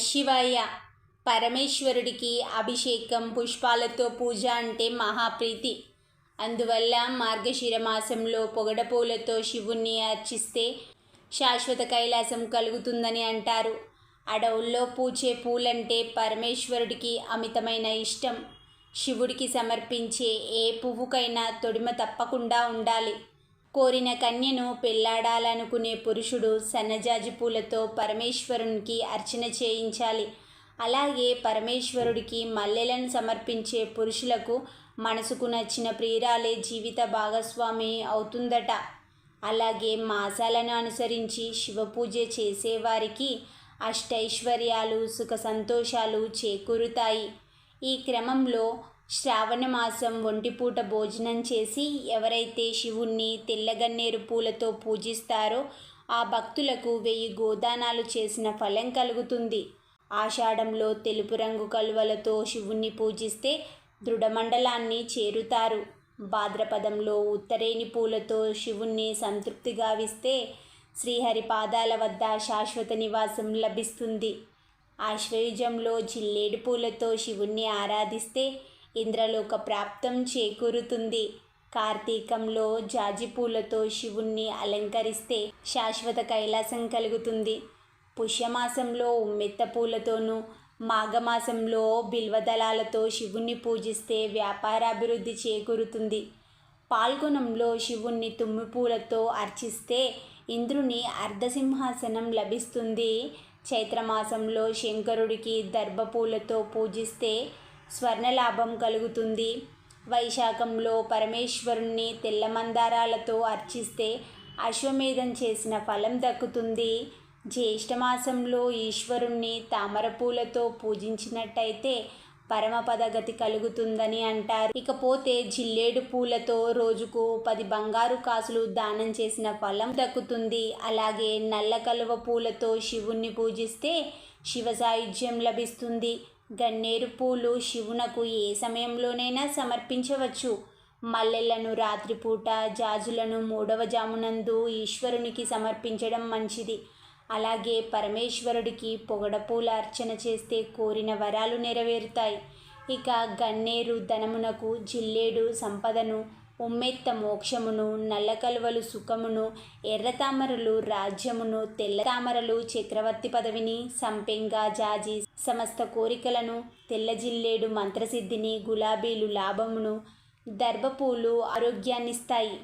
శివయ్య పరమేశ్వరుడికి అభిషేకం పుష్పాలతో పూజ అంటే మహాప్రీతి. అందువల్ల మార్గశిర మాసంలో పొగడపూలతో శివుణ్ణి అర్చిస్తే శాశ్వత కైలాసం కలుగుతుందని అంటారు. అడవుల్లో పూచే పూలంటే పరమేశ్వరుడికి అమితమైన ఇష్టం. శివుడికి సమర్పించే ఏ పువ్వుకైనా తొడిమ తప్పకుండా ఉండాలి. కోరిన కన్యను పెళ్ళాడాలనుకునే పురుషుడు సన్నజాజి పూలతో పరమేశ్వరునికి అర్చన చేయించాలి. అలాగే పరమేశ్వరుడికి మల్లెలను సమర్పించే పురుషులకు మనసుకు నచ్చిన ప్రియురాలే జీవిత భాగస్వామి అవుతుందట. అలాగే మాసాలను అనుసరించి శివపూజ చేసేవారికి అష్టైశ్వర్యాలు సుఖ సంతోషాలు చేకూరుతాయి. ఈ క్రమంలో శ్రావణ మాసం ఒంటిపూట భోజనం చేసి ఎవరైతే శివుణ్ణి తెల్లగన్నేరు పూలతో పూజిస్తారో ఆ భక్తులకు వెయ్యి గోదానాలు చేసిన ఫలం కలుగుతుంది. ఆషాఢంలో తెలుపు రంగు కలువలతో శివుణ్ణి పూజిస్తే దృఢమండలాన్ని చేరుతారు. భాద్రపదంలో ఉత్తరేణి పూలతో శివుణ్ణి సంతృప్తి గావిస్తే శ్రీహరి పాదాల వద్ద శాశ్వత నివాసం లభిస్తుంది. ఆశ్వయుజంలో జిల్లేడు పూలతో శివుణ్ణి ఆరాధిస్తే ఇంద్రలోక ప్రాప్తం చేకూరుతుంది. కార్తీకంలో జాజి పూలతో శివుణ్ణి అలంకరిస్తే శాశ్వత కైలాసం కలుగుతుంది. పుష్యమాసంలో ఉమ్మెత్త పూలతోనూ మాఘమాసంలో బిల్వదళాలతో శివుణ్ణి పూజిస్తే వ్యాపారాభివృద్ధి చేకూరుతుంది. పాల్గొనంలో శివుణ్ణి తుమ్మి పూలతో అర్చిస్తే ఇంద్రుని అర్ధసింహాసనం లభిస్తుంది. చైత్రమాసంలో శంకరుడికి దర్భపూలతో పూజిస్తే స్వర్ణలాభం కలుగుతుంది. వైశాఖంలో పరమేశ్వరుణ్ణి తెల్ల మందారాలతో అర్చిస్తే అశ్వమేధం చేసిన ఫలం దక్కుతుంది. జ్యేష్ఠమాసంలో ఈశ్వరుణ్ణి తామరపూలతో పూజించినట్టయితే పరమపదగతి కలుగుతుందని అంటారు. ఇకపోతే జిల్లేడు పూలతో రోజుకు పది బంగారు కాసులు దానం చేసిన ఫలం దక్కుతుంది. అలాగే నల్ల కలువ పూలతో శివుణ్ణి పూజిస్తే శివ సాయుధ్యం లభిస్తుంది. గన్నేరు పూలు శివునకు ఏ సమయంలోనైనా సమర్పించవచ్చు. మల్లెలను రాత్రిపూట జాజులను మూడవ జామునందు ఈశ్వరునికి సమర్పించడం మంచిది. అలాగే పరమేశ్వరుడికి పొగడపూల అర్చన చేస్తే కోరిన వరాలు నెరవేరుతాయి. ఇక గన్నేరు ధనమునకు జిల్లేడు సంపదను ఉమ్మెత్త మోక్షమును నల్ల కలువలు సుఖమును ఎర్ర తామరలు రాజ్యమును తెల్ల తామరలు చక్రవర్తి పదవిని సంపెంగ జాజి సమస్త కోరికలను తెల్ల జిల్లేడు మంత్రసిద్ధిని గులాబీలు లాభమును దర్భపూలు ఆరోగ్యాన్నిస్తాయి.